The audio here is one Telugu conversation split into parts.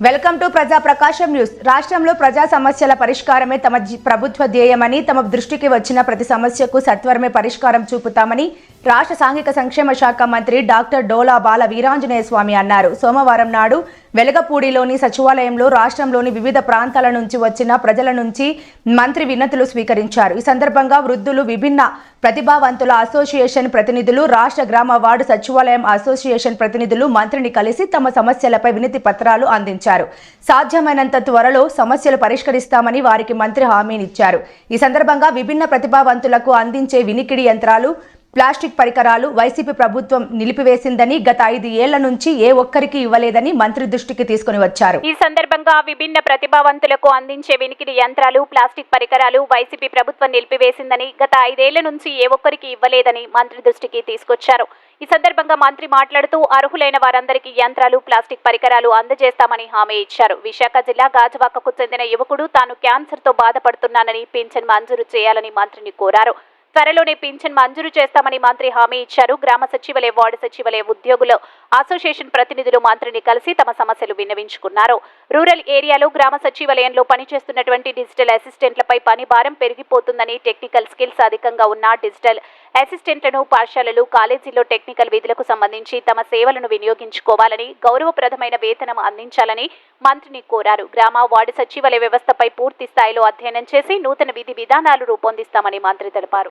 వెల్కమ్ టు ప్రజా ప్రకాశం న్యూస్. రాష్ట్రంలో ప్రజా సమస్యల పరిష్కారమే తమ ప్రభుత్వ ధ్యేయమని తమ దృష్టికి వచ్చిన ప్రతి సమస్యకు సత్వరమే పరిష్కారం చూపుతామని రాష్ట్ర సాంఘిక సంక్షేమ శాఖ మంత్రి డాక్టర్ డోలా బాల వీరాంజనేయ స్వామి అన్నారు. సోమవారం నాడు వెలగపూడిలోని సచివాలయంలో రాష్ట్రంలోని వివిధ ప్రాంతాల నుంచి వచ్చిన ప్రజల నుంచి మంత్రి వినతులు స్వీకరించారు. ఈ సందర్భంగా వృద్ధులు విభిన్న ప్రతిభావంతుల అసోసియేషన్ ప్రతినిధులు రాష్ట్ర గ్రామ వార్డు సచివాలయం అసోసియేషన్ ప్రతినిధులు మంత్రిని కలిసి తమ సమస్యలపై వినతి పత్రాలు అందించారు. సాధ్యమైనంత త్వరలో సమస్యలు పరిష్కరిస్తామని వారికి మంత్రి హామీనిచ్చారు. ఈ సందర్భంగా విభిన్న ప్రతిభావంతులకు అందించే వినికిడి యంత్రాలు ప్లాస్టిక్ పరికరాలు వైసీపీ ప్రభుత్వం నిలిపివేసిందని గత ఐదు ఏళ్ళ నుంచి ఏ ఒక్కరికి ఇవ్వలేదని మంత్రి దృష్టికి తీసుకుని వచ్చారు. ఈ సందర్భంగా విభిన్న ప్రతిభావంతులకు అందించే వినికిడి యంత్రాలు ప్లాస్టిక్ పరికరాలు వైసీపీ ప్రభుత్వం నిలిపివేసిందని గత ఐదేళ్ళ నుంచి ఏ ఒక్కరికి ఇవ్వలేదని మంత్రి దృష్టికి తీసుకొచ్చారు. ఈ సందర్భంగా మంత్రి మాట్లాడుతూ అర్హులైన వారందరికీ యంత్రాలు ప్లాస్టిక్ పరికరాలు అందజేస్తామని హామీ ఇచ్చారు. విశాఖ జిల్లా గాజువాకకు చెందిన యువకుడు తాను క్యాన్సర్తో బాధపడుతున్నానని పింఛన్ మంజూరు చేయాలని మంత్రిని కోరారు. త్వరలోనే పింఛన్ మంజూరు చేస్తామని మంత్రి హామీ ఇచ్చారు. గ్రామ సచివాలయ వార్డు సచివాలయ ఉద్యోగులు అసోసియేషన్ ప్రతినిధులు మంత్రిని కలిసి తమ సమస్యలు విన్నవించుకున్నారు. రూరల్ ఏరియాలో గ్రామ సచివాలయంలో పనిచేస్తున్నటువంటి డిజిటల్ అసిస్టెంట్లపై పని భారం పెరిగిపోతుందని టెక్నికల్ స్కిల్స్ అధికంగా ఉన్న డిజిటల్ అసిస్టెంట్లను పాఠశాలలు కాలేజీల్లో టెక్నికల్ విధులకు సంబంధించి తమ సేవలను వినియోగించుకోవాలని గౌరవప్రదమైన వేతనం అందించాలని మంత్రిని కోరారు. గ్రామ వార్డు సచివాలయ వ్యవస్థపై పూర్తి స్థాయిలో అధ్యయనం చేసి నూతన విధి విధానాలు రూపొందిస్తామని మంత్రి తెలిపారు.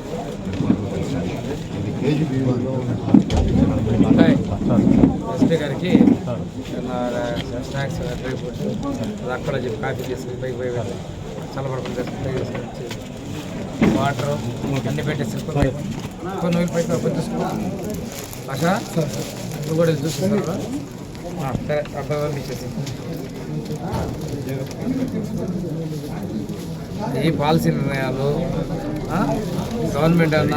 స్నాక్స్ డ్రై ఫ్రూట్స్ అది అక్కడ చెప్పి కాఫీ చేసుకుని పైకి పోయి వెళ్ళి చల్లబడుకుని తీసుకుని తీసుకుని వాటర్ అన్ని పెట్టేసి కొన్ని కొన్ని రోజులు పైకి కొంచెం తీసుకో ఆశ నువ్వు కూడా చూసుకున్నావా సరే అర్థం పంపించేసి ఈ పాలసీ నిర్ణయాలు గవర్నమెంట్ అన్న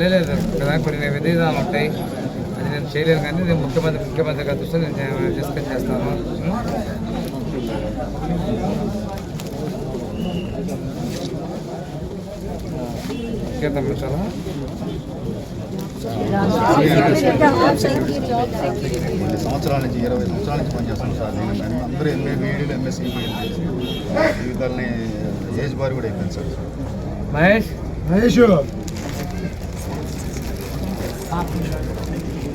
లేదు కదా కొన్ని విధానాలు ఉంటాయి. నేను చేయలేను కానీ నేను ముఖ్యమంత్రి ముఖ్యమంత్రి గారి దృష్టిలో నేను డిస్కస్ చేస్తాను. ఉం? ఇంకేం తమ్మించాలా కొన్ని సంవత్సరాల నుంచి ఇరవై సంవత్సరాల నుంచి పనిచేస్తున్నాం సార్. నేను అందరూ ఎంఏ బీఈడీలు ఎంఎస్సీ జీవితాలని ఏజ్ బార్ కూడా అయిపోయింది సార్. మహేష్? మహేష్?